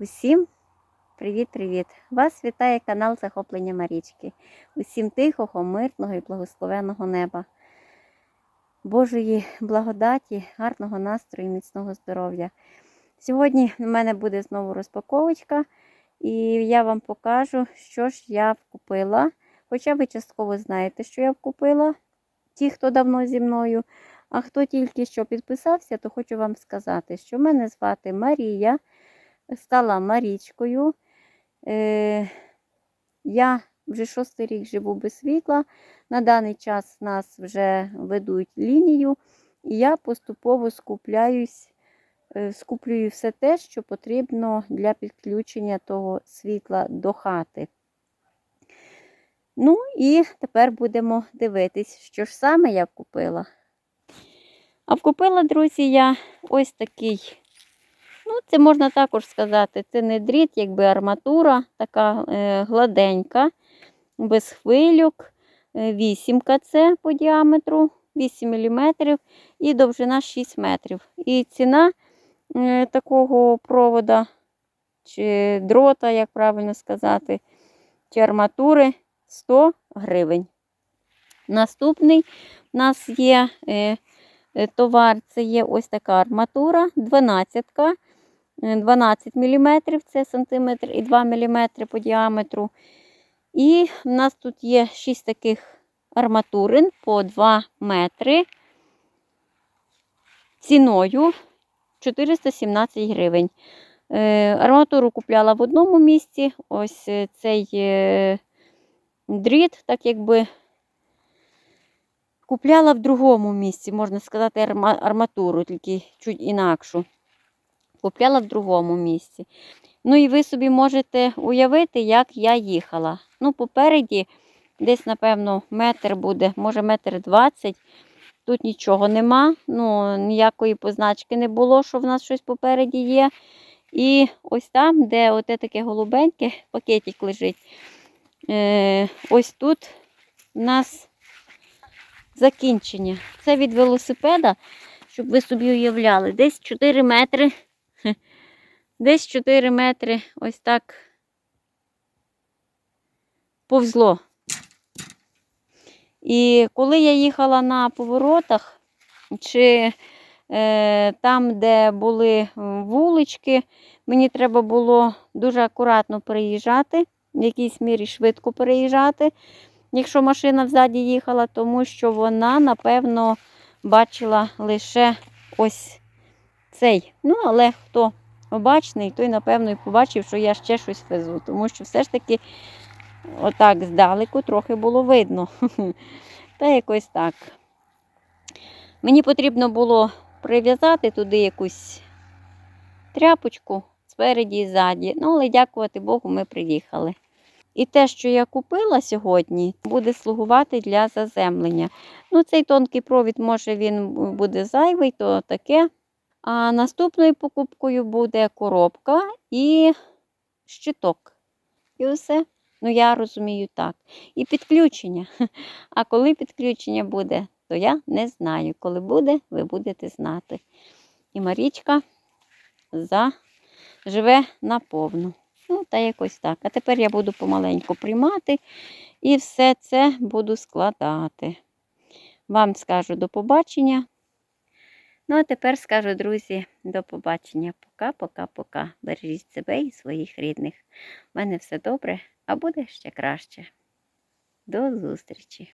Усім привіт-привіт! Вас вітає канал Захоплення Марічки. Усім тихого, мирного і благословеного неба. Божої благодаті, гарного настрою і міцного здоров'я. Сьогодні в мене буде знову розпаковочка, і я вам покажу, що ж я купила. Хоча ви частково знаєте, що я купила, ті, хто давно зі мною. А хто тільки що підписався, то хочу вам сказати, що мене звати Марія стала Марічкою. Е, Я вже шостий рік живу без світла. На даний час нас вже ведуть лінію, і я поступово скупляюсь, е, скуплюю все те, що потрібно для підключення того світла до хати. Ну і тепер будемо дивитись, що ж саме я купила. А вкупила, друзі, я ось такий Ну, Це можна також сказати, це не дріт, якби арматура, така е, гладенька, без хвильок. 8 це по діаметру, 8 мм і довжина 6 метрів. І ціна е, такого провода, чи дрота, як правильно сказати, чи арматури 100 гривень. Наступний у нас є е, е товар, це є ось така арматура, 12 -ка. 12 мм, це сантиметр і 2 мм по діаметру. І в нас тут є 6 таких арматурин по 2 метри ціною 417 гривень. Е, арматуру купляла в одному місці. Ось е, цей е, дріт, так якби купляла в другому місці, можна сказати, арматуру, тільки чуть інакшу купляла в другому місці. Ну і ви собі можете уявити, як я їхала. Ну, попереді, десь, напевно, метр буде, може, метр двадцять. Тут нічого нема, ну, ніякої позначки не було, що в нас щось попереді є. І ось там, де оте таке голубеньке пакетик лежить, е, ось тут у нас закінчення. Це від велосипеда, щоб ви собі уявляли, десь 4 метри Десь 4 метри ось так повзло. І коли я їхала на поворотах, чи е, там, де були вулички, мені треба було дуже акуратно переїжджати, в якійсь мірі швидко переїжджати, якщо машина взаді їхала, тому що вона, напевно, бачила лише ось цей. Ну, але хто обачний, той, напевно, і побачив, що я ще щось везу. Тому що все ж таки, отак здалеку, трохи було видно. Та якось так. Мені потрібно було прив'язати туди якусь тряпочку спереді і ззаді. Ну, але дякувати Богу, ми приїхали. І те, що я купила сьогодні, буде слугувати для заземлення. Ну, Цей тонкий провід, може, він буде зайвий, то таке. А наступною покупкою буде коробка і щиток. І все. Ну, я розумію так. І підключення. А коли підключення буде, то я не знаю. Коли буде, ви будете знати. І Марічка заживе наповну. Ну, та якось так. А тепер я буду помаленьку приймати і все це буду складати. Вам скажу до побачення. Ну, а тепер скажу, друзі, до побачення. Пока-пока-пока. Бережіть себе і своїх рідних. У мене все добре, а буде ще краще. До зустрічі!